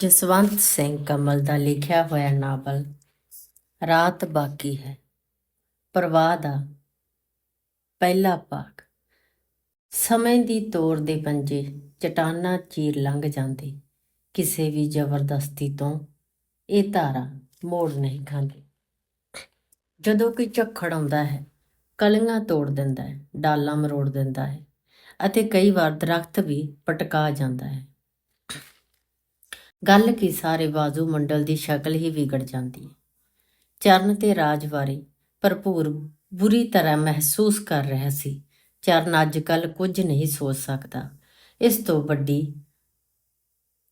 ਜਸਵੰਤ ਸਿੰਘ ਕਮਲ ਦਾ ਲਿਖਿਆ ਹੋਇਆ ਨਾਵਲ ਰਾਤ ਬਾਕੀ ਹੈ। ਪ੍ਰਵਾਹ ਦਾ ਪਹਿਲਾ ਭਾਗ। ਸਮੇਂ ਦੀ ਤੋਰ ਦੇ ਪੰਜੇ ਚਟਾਨਾਂ ਚੀਰ ਲੰਘ ਜਾਂਦੇ। ਕਿਸੇ ਵੀ ਜ਼ਬਰਦਸਤੀ ਤੋਂ ਇਹ ਧਾਰਾ ਮੋੜ ਨਹੀਂ ਖਾਂਦੀ। ਜਦੋਂ ਕੋਈ ਝੱਖੜ ਆਉਂਦਾ ਹੈ, ਕਲੀਆਂ ਤੋੜ ਦਿੰਦਾ ਹੈ, ਡਾਲਾਂ ਮਰੋੜ ਦਿੰਦਾ ਹੈ ਅਤੇ ਕਈ ਵਾਰ ਦਰਖਤ ਵੀ ਪਟਕਾ ਜਾਂਦਾ ਹੈ। ਗੱਲ ਕੀ ਸਾਰੇ ਬਾਜ਼ੂ ਮੰਡਲ ਦੀ ਸ਼ਕਲ ਹੀ ਵਿਗੜ ਜਾਂਦੀ ਹੈ। ਚਰਨ ਤੇ ਰਾਜ ਬਾਰੇ ਭਰਪੂਰ ਬੁਰੀ ਤਰ੍ਹਾਂ ਮਹਿਸੂਸ ਕਰ ਰਿਹਾ ਸੀ। ਚਰਨ ਅੱਜ ਕੱਲ ਕੁਝ ਨਹੀਂ ਸੋਚ ਸਕਦਾ। ਇਸ ਤੋਂ ਵੱਡੀ,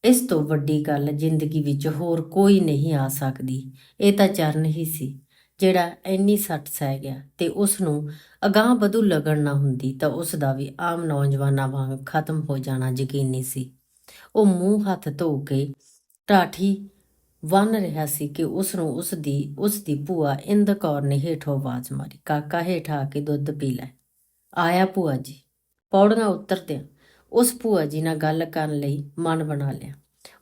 ਇਸ ਤੋਂ ਵੱਡੀ ਗੱਲ ਜ਼ਿੰਦਗੀ ਵਿੱਚ ਹੋਰ ਕੋਈ ਨਹੀਂ ਆ ਸਕਦੀ। ਇਹ ਤਾਂ ਚਰਨ ਹੀ ਸੀ, ਜਿਹੜਾ ਇੰਨੀ ਸੱਟ ਸਹਿ ਗਿਆ ਤੇ ਉਸ ਨੂੰ ਅਗਾਹ ਵਧੂ ਲੱਗਣ ਨਾ ਹੁੰਦੀ ਤਾਂ ਉਸ ਦਾ ਵੀ ਆਮ ਨੌਜਵਾਨਾਂ ਵਾਂਗ ਖਤਮ ਹੋ ਜਾਣਾ ਯਕੀਨੀ ਸੀ। ਉਹ ਮੂੰਹ ਹੱਥ ਧੋ ਕੇ ਟਾਠੀ ਵੰਨ ਰਿਹਾ ਸੀ ਕਿ ਉਸ ਨੂੰ ਉਸ ਦੀ ਉਸ ਦੀ ਭੂਆ ਇੰਦ ਕੌਰ ਨੇ ਹੇਠੋਂ ਆਵਾਜ਼ ਮਾਰੀ, ਕਾਕਾ, ਹੇਠ ਆ ਕੇ ਦੁੱਧ ਪੀ ਲੈ। ਆਇਆ ਭੂਆ ਜੀ। ਪੌੜੀਆਂ ਉਤਰਦਿਆਂ ਉਸ ਭੂਆ ਜੀ ਨਾਲ ਗੱਲ ਕਰਨ ਲਈ ਮਨ ਬਣਾ ਲਿਆ।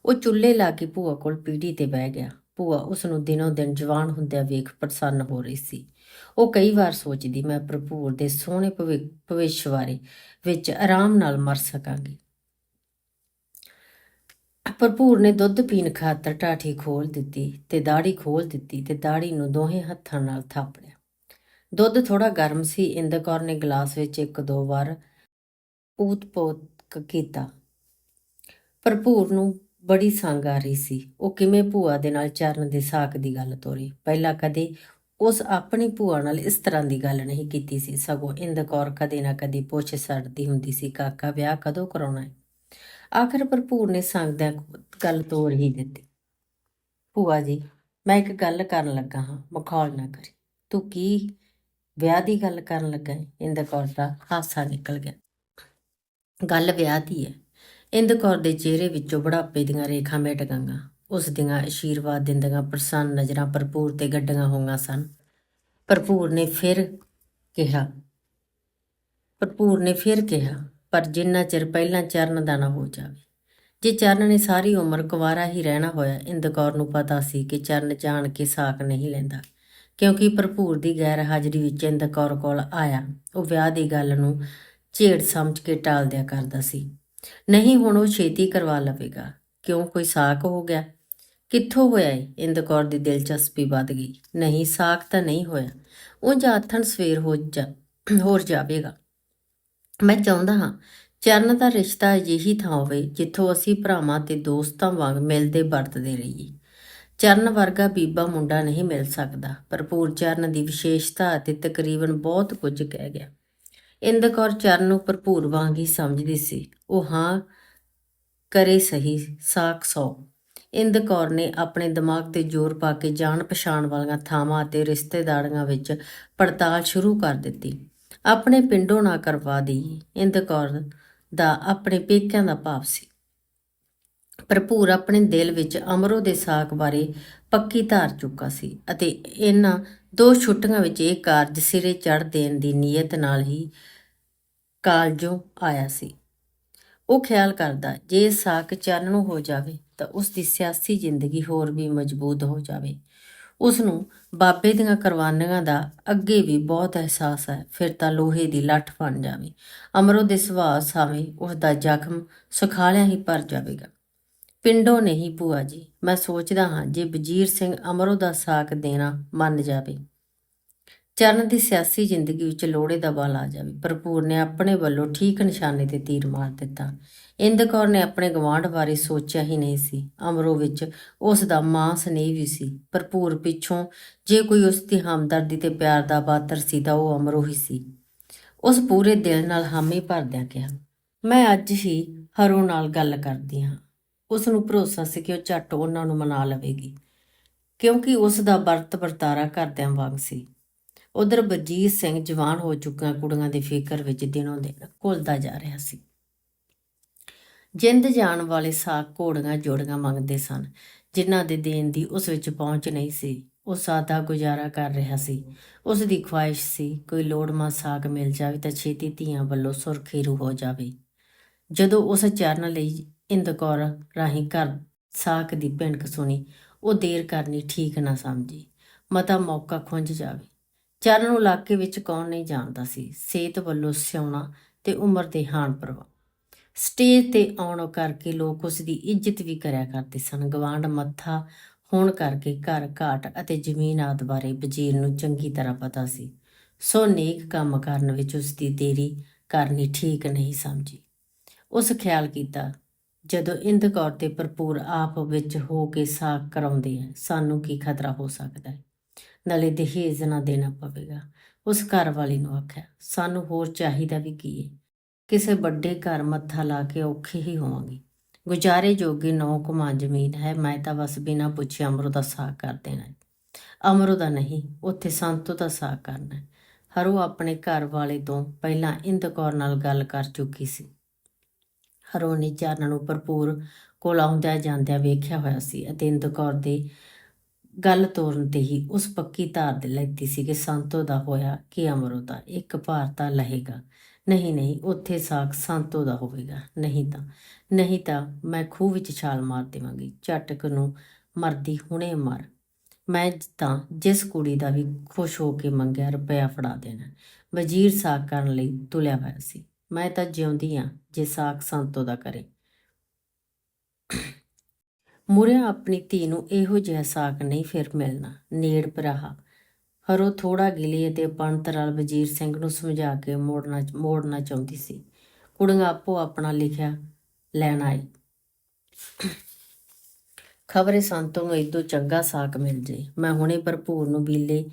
ਉਹ ਚੁੱਲ੍ਹੇ ਲਾ ਕੇ ਭੂਆ ਕੋਲ ਪੀੜੀ ਤੇ ਬਹਿ ਗਿਆ। ਭੂਆ ਉਸ ਨੂੰ ਦਿਨੋਂ ਦਿਨ ਜਵਾਨ ਹੁੰਦਿਆਂ ਵੇਖ ਪ੍ਰਸੰਨ ਹੋ ਰਹੀ ਸੀ। ਉਹ ਕਈ ਵਾਰ ਸੋਚਦੀ, ਮੈਂ ਭਰਪੂਰ ਦੇ ਸੋਹਣੇ ਭਵਿ- ਭਵਿੱਖ ਬਾਰੇ ਵਿੱਚ ਆਰਾਮ ਨਾਲ ਮਰ ਸਕਾਂਗੀ। ਭਰਪੂਰ ਨੇ ਦੁੱਧ ਪੀਣ ਖਾਤਰ ਟਾਠੀ ਖੋਲ ਦਿੱਤੀ ਤੇ ਦਾੜੀ ਖੋਲ ਦਿੱਤੀ ਤੇ ਦਾੜੀ ਨੂੰ ਦੋਹੇ ਹੱਥਾਂ ਨਾਲ ਥਾਪ ਲਿਆ। ਦੁੱਧ ਥੋੜਾ ਗਰਮ ਸੀ ਇੰਦ ਕੌਰ ਨੇ ਗਲਾਸ ਵਿੱਚ ਇੱਕ ਦੋ ਵਾਰ ਊਤ ਪੋਤ ਕੀਤਾ। ਭਰਪੂਰ ਨੂੰ ਬੜੀ ਸੰਗ ਆ ਰਹੀ ਸੀ। ਉਹ ਕਿਵੇਂ ਭੂਆ ਦੇ ਨਾਲ ਚਰਨ ਦੇ ਸਾਕ ਦੀ ਗੱਲ ਤੋਰੀ? ਪਹਿਲਾਂ ਕਦੇ ਉਸ ਆਪਣੀ ਭੂਆ ਨਾਲ ਇਸ ਤਰ੍ਹਾਂ ਦੀ ਗੱਲ ਨਹੀਂ ਕੀਤੀ ਸੀ। ਸਗੋਂ ਇੰਦ ਕੌਰ ਕਦੇ ਨਾ ਕਦੇ ਪੁੱਛ ਸੜਦੀ ਹੁੰਦੀ ਸੀ, ਕਾਕਾ, ਵਿਆਹ ਕਦੋਂ ਕਰਾਉਣਾ ਹੈ? ਆਖਰ ਭਰਪੂਰ ਨੇ ਸੰਗਦਿਆਂ ਗੱਲ ਤੋੜ ਹੀ ਦਿੱਤੀ। ਭੂਆ ਜੀ, ਮੈਂ ਇੱਕ ਗੱਲ ਕਰਨ ਲੱਗਾ ਹਾਂ, ਮਖੌਲ ਨਾ ਕਰੀ। ਤੂੰ ਕੀ ਵਿਆਹ ਦੀ ਗੱਲ ਕਰਨ ਲੱਗਾ ਹੈ ਇੰਦ ਕੌਰ ਦਾ ਹਾਸਾ ਨਿਕਲ ਗਿਆ। ਗੱਲ ਵਿਆਹ ਦੀ ਹੈ ਇੰਦ ਕੌਰ ਦੇ ਚਿਹਰੇ ਵਿੱਚੋਂ ਬੁਢਾਪੇ ਦੀਆਂ ਰੇਖਾਂ ਮਿਟ ਗਈਆਂ। ਉਸ ਦੀਆਂ ਆਸ਼ੀਰਵਾਦ ਦਿੰਦੀਆਂ ਪ੍ਰਸੰਨ ਨਜ਼ਰਾਂ ਭਰਪੂਰ ਤੇ ਗੱਡੀਆਂ ਹੋਈਆਂ ਸਨ। ਭਰਪੂਰ ਨੇ ਫਿਰ ਕਿਹਾ, ਭਰਪੂਰ ਨੇ ਫਿਰ ਕਿਹਾ ਪਰ ਜਿੰਨਾ ਚਿਰ ਪਹਿਲਾਂ ਚਰਨ ਦਾ ਨਾ ਹੋ ਜਾਵੇ। ਜੇ ਚਰਨ ਨੇ ਸਾਰੀ ਉਮਰ ਕੁਵਾਰਾ ਹੀ ਰਹਿਣਾ ਹੋਇਆ ਇੰਦ ਕੌਰ ਨੂੰ ਪਤਾ ਸੀ ਕਿ ਚਰਨ ਜਾਣ ਕੇ ਸਾਕ ਨਹੀਂ ਲੈਂਦਾ। ਕਿਉਂਕਿ ਭਰਪੂਰ ਦੀ ਗੈਰ ਹਾਜ਼ਰੀ ਵਿੱਚ ਇੰਦ ਕੌਰ ਕੋਲ ਆਇਆ, ਉਹ ਵਿਆਹ ਦੀ ਗੱਲ ਨੂੰ ਝੇੜ ਸਮਝ ਕੇ ਟਾਲ ਦਿਆ ਕਰਦਾ ਸੀ। ਨਹੀਂ, ਹੁਣ ਉਹ ਛੇਤੀ ਕਰਵਾ ਲਵੇਗਾ। ਕਿਉਂ? ਕੋਈ ਸਾਕ ਹੋ ਗਿਆ? ਕਿੱਥੋਂ ਹੋਇਆ ਏ? ਇੰਦ ਕੌਰ ਦੀ ਦਿਲਚਸਪੀ ਵੱਧ ਗਈ। ਨਹੀਂ, ਸਾਕ ਤਾਂ ਨਹੀਂ ਹੋਇਆ। ਉਂਝ ਆਥਣ ਸਵੇਰ ਹੋ ਜਾ, ਹੋਰ ਜਾਵੇਗਾ। ਮੈਂ ਚਾਹੁੰਦਾ ਹਾਂ, ਚਰਨ ਦਾ ਰਿਸ਼ਤਾ ਅਜਿਹੀ ਥਾਂ ਹੋਵੇ ਜਿੱਥੋਂ ਅਸੀਂ ਭਰਾਵਾਂ ਤੇ ਦੋਸਤਾਂ ਵਾਂਗ ਮਿਲਦੇ ਵਰਤਦੇ ਰਹੀਏ। ਚਰਨ ਵਰਗਾ ਬੀਬਾ ਮੁੰਡਾ ਨਹੀਂ ਮਿਲ ਸਕਦਾ। ਭਰਪੂਰ ਚਰਨ ਦੀ ਵਿਸ਼ੇਸ਼ਤਾ ਅਤੇ ਤਕਰੀਬਨ ਬਹੁਤ ਕੁਝ ਕਹਿ ਗਿਆ। ਇੰਦ ਕੌਰ ਚਰਨ ਨੂੰ ਭਰਪੂਰ ਵਾਂਗ ਹੀ ਸਮਝਦੀ ਸੀ। ਉਹ ਹਾਂ, ਕਰੇ ਸਹੀ ਸਾਕ ਸੌ। ਇੰਦ ਕੌਰ ਨੇ ਆਪਣੇ ਦਿਮਾਗ ਤੇ ਜ਼ੋਰ ਪਾ ਕੇ ਜਾਣ ਪਛਾਣ ਵਾਲੀਆਂ ਥਾਵਾਂ ਅਤੇ ਰਿਸ਼ਤੇਦਾਰੀਆਂ ਵਿੱਚ ਪੜਤਾਲ ਸ਼ੁਰੂ ਕਰ ਦਿੱਤੀ। ਆਪਣੇ ਪਿੰਡੋਂ ਨਾ ਕਰਵਾ ਦੀ ਇੰਦ ਕੌਰ ਦਾ ਆਪਣੇ ਪੇਕਿਆਂ ਦਾ ਭਾਵ ਸੀ। ਭਰਪੂਰ ਆਪਣੇ ਦਿਲ ਵਿੱਚ ਅਮਰੋ ਦੇ ਸਾਕ ਬਾਰੇ ਪੱਕੀ ਧਾਰ ਚੁੱਕਾ ਸੀ ਅਤੇ ਇਹਨਾਂ ਦੋ ਛੁੱਟੀਆਂ ਵਿੱਚ ਇਹ ਕਾਰਜ ਸਿਰੇ ਚੜ ਦੇਣ ਦੀ ਨੀਅਤ ਨਾਲ ਹੀ ਕਾਲਜੋਂ ਆਇਆ ਸੀ। ਉਹ ਖਿਆਲ ਕਰਦਾ, ਜੇ ਸਾਕ ਚਰਨ ਹੋ ਜਾਵੇ ਤਾਂ ਉਸ ਦੀ ਸਿਆਸੀ ਜ਼ਿੰਦਗੀ ਹੋਰ ਵੀ ਮਜ਼ਬੂਤ ਹੋ ਜਾਵੇ। ਉਸ ਨੂੰ ਬਾਬੇ ਦੀਆਂ ਕੁਰਬਾਨੀਆਂ ਦਾ ਅੱਗੇ ਵੀ ਬਹੁਤ ਅਹਿਸਾਸ ਹੈ। ਫਿਰ ਤਾਂ ਲੋਹੇ ਦੀ ਲੱਠ ਬਣ ਜਾਵੇ। ਅਮਰੋ ਦੇ ਸੁਭਾਅ ਸਾਵੇਂ ਉਸ ਦਾ ਜ਼ਖਮ ਸੁਖਾਲਿਆਂ ਹੀ ਭਰ ਜਾਵੇਗਾ। ਪਿੰਡੋਂ ਨਹੀਂ ਭੂਆ ਜੀ, ਮੈਂ ਸੋਚਦਾ ਹਾਂ ਜੇ ਵਜ਼ੀਰ ਸਿੰਘ ਅਮਰੋ ਦਾ ਸਾਕ ਦੇਣਾ ਮੰਨ ਜਾਵੇ। ਚਰਨ ਦੀ ਸਿਆਸੀ ਜ਼ਿੰਦਗੀ ਵਿੱਚ ਲੋੜੇ ਦਾ ਬਲ ਆ ਜਾਵੇ। ਭਰਪੂਰ ਨੇ ਆਪਣੇ ਵੱਲੋਂ ਠੀਕ ਨਿਸ਼ਾਨੇ ਤੇ ਤੀਰ ਮਾਰ ਦਿੱਤਾ। ਇੰਦ ਕੌਰ ਨੇ ਆਪਣੇ ਗਵਾਂਢ ਬਾਰੇ ਸੋਚਿਆ ਹੀ ਨਹੀਂ ਸੀ। ਅਮਰੋ ਵਿੱਚ ਉਸ ਦਾ ਮਾਂ ਸਨੇਹ ਵੀ ਸੀ। ਭਰਪੂਰ ਪਿੱਛੋਂ ਜੇ ਕੋਈ ਉਸ ਦੀ ਹਮਦਰਦੀ ਤੇ ਪਿਆਰ ਦਾ ਪਾਤਰ ਸੀ ਤਾਂ ਉਹ ਅਮਰੋ ਹੀ ਸੀ। ਉਸ ਪੂਰੇ ਦਿਲ ਨਾਲ ਹਾਮੀ ਭਰਦਿਆਂ ਕਿਹਾ, ਮੈਂ ਅੱਜ ਹੀ ਹਰੋ ਨਾਲ ਗੱਲ ਕਰਦੀ ਹਾਂ। ਉਸ ਨੂੰ ਭਰੋਸਾ ਸੀ ਕਿ ਉਹ ਝੱਟ ਉਹਨਾਂ ਨੂੰ ਮਨਾ ਲਵੇਗੀ, ਕਿਉਂਕਿ ਉਸ ਦਾ ਵਰਤ ਵਰਤਾਰਾ ਘਰਦਿਆਂ ਵਾਂਗ ਸੀ। ਉਧਰ ਬਲਜੀਤ ਸਿੰਘ ਜਵਾਨ ਹੋ ਚੁੱਕਾ ਕੁੜੀਆਂ ਦੇ ਫਿਕਰ ਵਿੱਚ ਦਿਨੋਂ ਦਿਨ ਘੁਲਦਾ ਜਾ ਰਿਹਾ ਸੀ। ਜਿੰਦ ਜਾਣ ਵਾਲੇ ਸਾਕ ਘੋੜੀਆਂ ਜੋੜੀਆਂ ਮੰਗਦੇ ਸਨ, ਜਿਨ੍ਹਾਂ ਦੇ ਦੇਣ ਦੀ ਉਸ ਵਿੱਚ ਪਹੁੰਚ ਨਹੀਂ ਸੀ। ਉਹ ਸਾਦਾ ਗੁਜ਼ਾਰਾ ਕਰ ਰਿਹਾ ਸੀ। ਉਸ ਦੀ ਖੁਆਇਸ਼ ਸੀ, ਕੋਈ ਲੋੜਮਾ ਸਾਗ ਮਿਲ ਜਾਵੇ ਤਾਂ ਛੇਤੀ ਧੀਆਂ ਵੱਲੋਂ ਸੁਰਖੀਰੂ ਹੋ ਜਾਵੇ। ਜਦੋਂ ਉਸ ਚਰਨ ਲਈ ਇੰਦ ਕੌਰ ਰਾਹੀਂ ਘਰ ਸਾਕ ਦੀ ਭਿਣਕ ਸੁਣੀ, ਉਹ ਦੇਰ ਕਰਨੀ ਠੀਕ ਨਾ ਸਮਝੀ। ਮਤਾ ਮੌਕਾ ਖੁੰਝ ਜਾਵੇ। ਚਰਨ ਨੂੰ ਇਲਾਕੇ ਵਿੱਚ ਕੌਣ ਨਹੀਂ ਜਾਣਦਾ ਸੀ। ਸਿਹਤ ਵੱਲੋਂ ਸਿਉਣਾ ਤੇ ਉਮਰ ਦੇ ਹਾਨ ਪ੍ਰਵਾ। ਸਟੇਜ ਤੇ ਆਉਣ ਕਰਕੇ ਲੋਕ ਉਸ ਦੀ ਇੱਜ਼ਤ ਵੀ ਕਰਿਆ ਕਰਦੇ ਸਨ। ਗਵਾਂਡ ਮੱਥਾ ਹੋਣ ਕਰਕੇ ਘਰ ਘਾਟ ਅਤੇ ਜ਼ਮੀਨ ਆਦ ਬਾਰੇ ਵਜ਼ੀਰ ਨੂੰ ਚੰਗੀ ਤਰ੍ਹਾਂ ਪਤਾ ਸੀ। ਸੋ ਨੇਕ ਕੰਮ ਕਰਨ ਵਿੱਚ ਉਸ ਦੀ ਦੇਰੀ ਕਰਨੀ ਠੀਕ ਨਹੀਂ ਸਮਝੀ। ਉਸ ਖਿਆਲ ਕੀਤਾ, ਜਦੋਂ ਇੰਦ ਕੌਰ ਤੇ ਭਰਪੂਰ ਆਪ ਵਿੱਚ ਹੋ ਕੇ ਸਾਕ ਕਰਾਉਂਦੇ ਆ, ਸਾਨੂੰ ਕੀ ਖਤਰਾ ਹੋ ਸਕਦਾ ਹੈ? ਨਾਲੇ ਦਹੇਜ ਨਾ ਦੇਣਾ ਪਵੇਗਾ। ਉਸ ਘਰ ਵਾਲੀ ਨੂੰ ਆਖਿਆ, ਸਾਨੂੰ ਹੋਰ ਚਾਹੀਦਾ ਵੀ ਕੀ ਹੈ ਕਿਸੇ ਵੱਡੇ ਘਰ ਮੱਥਾ ਲਾ ਕੇ ਔਖੇ ਹੀ ਹੋਵਾਂਗੇ। ਗੁਜ਼ਾਰੇ ਜੋਗੇ ਨੌ ਕੁਮਾਂ ਜ਼ਮੀਨ ਹੈ, ਮੈਂ ਤਾਂ ਬਸ ਬਿਨਾਂ ਪੁੱਛੇ ਅਮਰੋ ਦਾ ਸਾਕ ਕਰ ਦੇਣਾ ਅਮਰੋ ਦਾ ਨਹੀਂ, ਉੱਥੇ ਸੰਤੋ ਦਾ ਸਾਕ ਕਰਨਾ ਹੈ। ਆਪਣੇ ਘਰ ਵਾਲੇ ਤੋਂ ਪਹਿਲਾਂ ਇੰਦ ਕੌਰ ਨਾਲ ਗੱਲ ਕਰ ਚੁੱਕੀ ਸੀ। ਹਰੋ ਨੇ ਚਰਨ ਨੂੰ ਭਰਪੂਰ ਕੋਲ ਆਉਂਦਿਆਂ ਜਾਂਦਿਆਂ ਵੇਖਿਆ ਹੋਇਆ ਸੀ ਅਤੇ ਇੰਦ ਕੌਰ ਦੇ ਗੱਲ ਤੋਰਨ ਤੇ ਹੀ ਉਸ ਪੱਕੀ ਧਾਰ ਦੇ ਲੈਤੀ ਸੀ ਕਿ ਸੰਤੋ ਦਾ ਹੋਇਆ ਕਿ ਅਮਰੋ ਦਾ, ਇੱਕ ਭਾਰਤਾ ਲਹੇਗਾ। ਨਹੀਂ ਨਹੀਂ, ਉੱਥੇ ਸਾਖ ਸੰਤੋ ਦਾ ਹੋਵੇਗਾ। ਨਹੀਂ ਤਾਂ ਨਹੀਂ ਤਾਂ ਮੈਂ ਖੂਹ ਵਿੱਚ ਛਾਲ ਮਾਰ ਦੇਵਾਂਗੀ, ਝਟਕ ਨੂੰ ਮਰਦੀ ਹੁਣੇ ਮਰ। ਮੈਂ ਤਾਂ ਜਿਸ ਕੁੜੀ ਦਾ ਵੀ ਖੁਸ਼ ਹੋ ਕੇ ਮੰਗਿਆ, ਰੁਪਇਆ ਫੜਾ ਦੇਣਾ। ਵਜ਼ੀਰ ਸਾਕ ਕਰਨ ਲਈ ਤੁਲਿਆ ਹੋਇਆ ਸੀ। ਮੈਂ ਤਾਂ ਜਿਉਂਦੀ ਆ ਜੇ ਸਾਕ ਸੰਤੋ ਦਾ ਕਰੇ। ਮੁਰਿਆ ਆਪਣੀ ਧੀ ਨੂੰ ਇਹੋ ਜਿਹਾ ਸਾਕ ਨਹੀਂ ਫਿਰ ਮਿਲਣਾ। ਨੇੜ ਪਰਾਹਾ। ਹਰੋ ਥੋੜਾ ਗਿਲੀ ਅਤੇ ਪੰਤਰਾਲ ਵਜ਼ੀਰ ਸਿੰਘ ਨੂੰ ਸਮਝਾ ਕੇ ਮੋੜਨਾ ਮੋੜਨਾ ਚਾਹੁੰਦੀ ਸੀ। ਕੁੜੀਆਂ ਆਪੋ ਆਪਣਾ ਲਿਖਿਆ, ਲੈਣ ਆਈ। ਖਬਰੇ ਸੰਤੋਂ ਨੂੰ ਇਦੋਂ ਚੰਗਾ ਸਾਕ ਮਿਲ ਜੇ। ਮੈਂ ਹੁਣੇ ਭਰਪੂਰ ਨੂੰ ਬੀਲੇ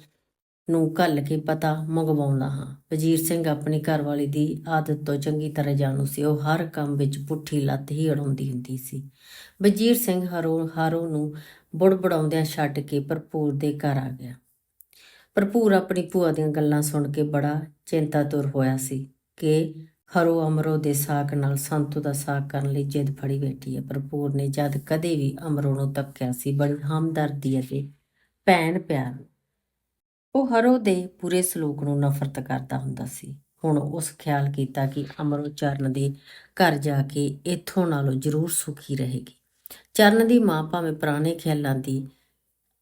ਨੂੰ ਘੱਲ ਕੇ ਪਤਾ ਮੰਗਵਾਉਂਦਾ ਹਾਂ। ਵਜ਼ੀਰ ਸਿੰਘ ਆਪਣੀ ਘਰਵਾਲੀ ਦੀ ਆਦਤ ਤੋਂ ਚੰਗੀ ਤਰ੍ਹਾਂ ਜਾਣੂ ਸੀ। ਉਹ ਹਰ ਕੰਮ ਵਿੱਚ ਪੁੱਠੀ ਲੱਤ ਹੀ ਅੜਾਉਂਦੀ ਹੁੰਦੀ ਸੀ। ਵਜ਼ੀਰ ਸਿੰਘ ਹਰੋ, ਹਾਰੋ ਨੂੰ ਬੁੜਬੜਾਉਂਦਿਆਂ ਛੱਡ ਕੇ ਭਰਪੂਰ ਦੇ ਘਰ ਆ ਗਿਆ। ਭਰਪੂਰ ਆਪਣੀ ਭੂਆ ਦੀਆਂ ਗੱਲਾਂ ਸੁਣ ਕੇ ਬੜਾ ਚਿੰਤਾਤੁਰ ਹੋਇਆ ਸੀ ਕਿ ਹਰੋ ਅਮਰੋ ਦੇ ਸਾਕ ਨਾਲ ਸੰਤੂ ਦਾ ਸਾਕ ਕਰਨ ਲਈ ਜਿੱਦ ਫੜੀ ਬੈਠੀ ਹੈ। ਭਰਪੂਰ ਨੇ ਜਦ ਕਦੇ ਵੀ ਅਮਰੋ ਨੂੰ ਤੱਕਿਆ ਸੀ, ਬੜੀ ਹਮਦਰਦੀ ਅਤੇ ਭੈਣ ਪਿਆਰ ਉਹ ਹਰੋ ਦੇ ਪੂਰੇ ਸਲੂਕ ਨੂੰ ਨਫ਼ਰਤ ਕਰਦਾ ਹੁੰਦਾ ਸੀ। ਹੁਣ ਉਸ ਖਿਆਲ ਕੀਤਾ ਕਿ ਅਮਰੋ ਚਰਨ ਦੇ ਘਰ ਜਾ ਕੇ ਇੱਥੋਂ ਨਾਲੋਂ ਜ਼ਰੂਰ ਸੁਖੀ ਰਹੇਗੀ। ਚਰਨ ਦੀ ਮਾਂ ਭਾਵੇਂ ਪੁਰਾਣੇ ਖਿਆਲਾਂ ਦੀ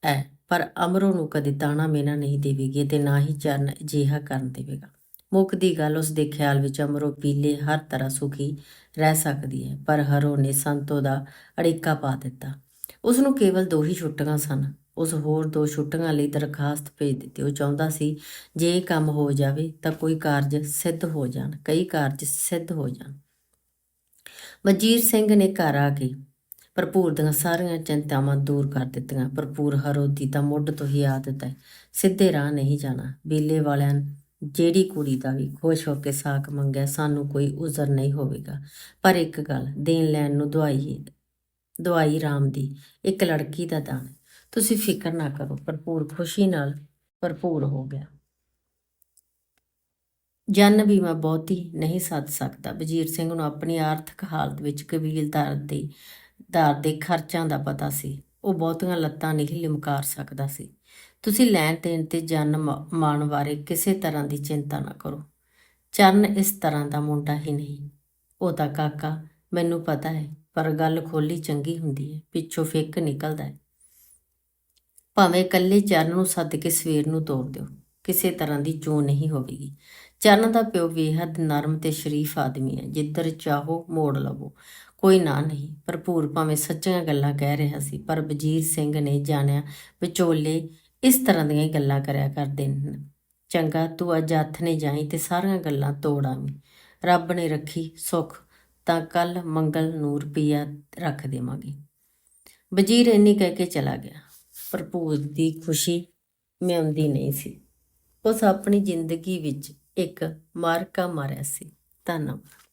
ਹੈ ਪਰ ਅਮਰੋ ਨੂੰ ਕਦੇ ਤਾਣਾ ਮੇਨਾ ਨਹੀਂ ਦੇਵੇਗੀ ਤੇ ਨਾ ਹੀ ਚਰਨ ਅਜਿਹਾ ਕਰਨ ਦੇਵੇਗਾ। ਮੁੱਖ ਦੀ ਗੱਲ ਉਸ ਦੇ ਖਿਆਲ ਵਿੱਚ ਅਮਰੋ ਪੀਲੇ ਹਰ ਤਰ੍ਹਾਂ ਸੁਖੀ ਰਹਿ ਸਕਦੀ ਹੈ, ਪਰ ਹਰੋ ਨੇ ਸੰਤੋ ਦਾ ਅੜਿੱਕਾ ਪਾ ਦਿੱਤਾ। ਉਸ ਨੂੰ ਕੇਵਲ ਦੋ ਹੀ ਛੁੱਟੀਆਂ ਸਨ। ਉਸ ਹੋਰ ਦੋ ਛੁੱਟੀਆਂ ਲਈ ਦਰਖਾਸਤ ਭੇਜ ਦਿੱਤੀ। ਉਹ ਚਾਹੁੰਦਾ ਸੀ, ਜੇ ਇਹ ਕੰਮ ਹੋ ਜਾਵੇ ਤਾਂ ਕੋਈ ਕਾਰਜ ਸਿੱਧ ਹੋ ਜਾਣ, ਕਈ ਕਾਰਜ ਸਿੱਧ ਹੋ ਜਾਣ। ਵਜੀਰ ਸਿੰਘ ਨੇ ਘਰ ਆ ਕੇ ਭਰਪੂਰ ਦੀਆਂ ਸਾਰੀਆਂ ਚਿੰਤਾਵਾਂ ਦੂਰ ਕਰ ਦਿੱਤੀਆਂ। ਭਰਪੂਰ ਹਰੋ ਦੀ ਤਾਂ ਮੁੱਢ ਤੋਂ ਹੀ ਆਦਤ ਹੈ। ਸਿੱਧੇ ਰਾਹ ਨਹੀਂ ਜਾਣਾ। ਬੀਲੇ ਵਾਲਿਆਂ ਜਿਹੜੀ ਕੁੜੀ ਦਾ ਵੀ ਖੁਸ਼ ਹੋ ਕੇ ਸਾਕ ਮੰਗਿਆ, ਸਾਨੂੰ ਕੋਈ ਉਜ਼ਰ ਨਹੀਂ ਹੋਵੇਗਾ। ਪਰ ਇੱਕ ਗੱਲ, ਦੇਣ ਲੈਣ ਨੂੰ ਦਵਾਈ ਦਵਾਈ ਰਾਮ ਦੀ, ਇੱਕ ਲੜਕੀ ਦਾ ਦਾਨ ਤੁਸੀਂ ਫਿਕਰ ਨਾ ਕਰੋ, ਭਰਪੂਰ ਖੁਸ਼ੀ ਨਾਲ ਭਰਪੂਰ ਹੋ ਗਿਆ। ਜਨ ਵੀ ਮੈਂ ਬਹੁਤੀ ਨਹੀਂ ਸੱਦ ਸਕਦਾ। ਵਜ਼ੀਰ ਸਿੰਘ ਨੂੰ ਆਪਣੀ ਆਰਥਿਕ ਹਾਲਤ ਵਿੱਚ ਕਬੀਲਦਾਰ ਦੇ, ਦਾਰ ਦੇ ਖਰਚਾਂ ਦਾ ਪਤਾ ਸੀ। ਉਹ ਬਹੁਤੀਆਂ ਲੱਤਾਂ ਨਹੀਂ ਲਿਮਕਾਰ ਸਕਦਾ ਸੀ। ਤੁਸੀਂ ਲੈਣ ਦੇਣ ਤੇ ਜਨ ਮਾਣ ਬਾਰੇ ਕਿਸੇ ਤਰ੍ਹਾਂ ਦੀ ਚਿੰਤਾ ਨਾ ਕਰੋ। ਚਰਨ ਇਸ ਤਰ੍ਹਾਂ ਦਾ ਮੁੰਡਾ ਹੀ ਨਹੀਂ। ਉਹ ਤਾਂ ਕਾਕਾ, ਮੈਨੂੰ ਪਤਾ ਹੈ, ਪਰ ਗੱਲ ਖੋਲੀ ਚੰਗੀ ਹੁੰਦੀ ਹੈ, ਪਿੱਛੋਂ ਫਿੱਕ ਨਿਕਲਦਾ ਹੈ। ਭਾਵੇਂ ਇਕੱਲੇ ਚਰਨ ਨੂੰ ਸੱਦ ਕੇ ਸਵੇਰ ਨੂੰ ਤੋੜ ਦਿਓ, ਕਿਸੇ ਤਰ੍ਹਾਂ ਦੀ ਚੋ ਨਹੀਂ ਹੋਵੇਗੀ। ਚਰਨ ਦਾ ਪਿਓ ਬੇਹੱਦ ਨਰਮ ਤੇ ਸ਼ਰੀਫ ਆਦਮੀ ਹੈ, ਜਿੱਧਰ ਚਾਹੋ ਮੋੜ ਲਵੋ। ਕੋਈ ਨਾ ਨਹੀਂ, ਭਰਪੂਰ ਭਾਵੇਂ ਸੱਚੀਆਂ ਗੱਲਾਂ ਕਹਿ ਰਿਹਾ ਸੀ, ਪਰ ਵਜ਼ੀਰ ਸਿੰਘ ਨੇ ਜਾਣਿਆ, ਵਿਚੋਲੇ ਇਸ ਤਰ੍ਹਾਂ ਦੀਆਂ ਹੀ ਗੱਲਾਂ ਕਰਿਆ ਕਰਦੇ ਨੇ ਚੰਗਾ, ਤੂੰ ਅੱਜ ਹੱਥ ਨੇ ਜਾਈ ਤੇ ਸਾਰੀਆਂ ਗੱਲਾਂ ਤੋੜ ਆਵੀਂ। ਰੱਬ ਨੇ ਰੱਖੀ ਸੁੱਖ, ਤਾਂ ਕੱਲ ਮੰਗਲ ਨੂੰ ਰੁਪਈਆ ਰੱਖ ਦੇਵਾਂਗੇ। ਵਜ਼ੀਰ ਇੰਨੀ ਕਹਿ ਕੇ ਚਲਾ ਗਿਆ। ਭਰਪੂਰ ਦੀ ਖੁਸ਼ੀ ਮਿਉਂਦੀ ਨਹੀਂ ਸੀ। ਉਸ ਆਪਣੀ ਜ਼ਿੰਦਗੀ ਵਿੱਚ ਇੱਕ ਮਾਰਕਾ ਮਾਰਿਆ ਸੀ। ਧੰਨਵਾਦ।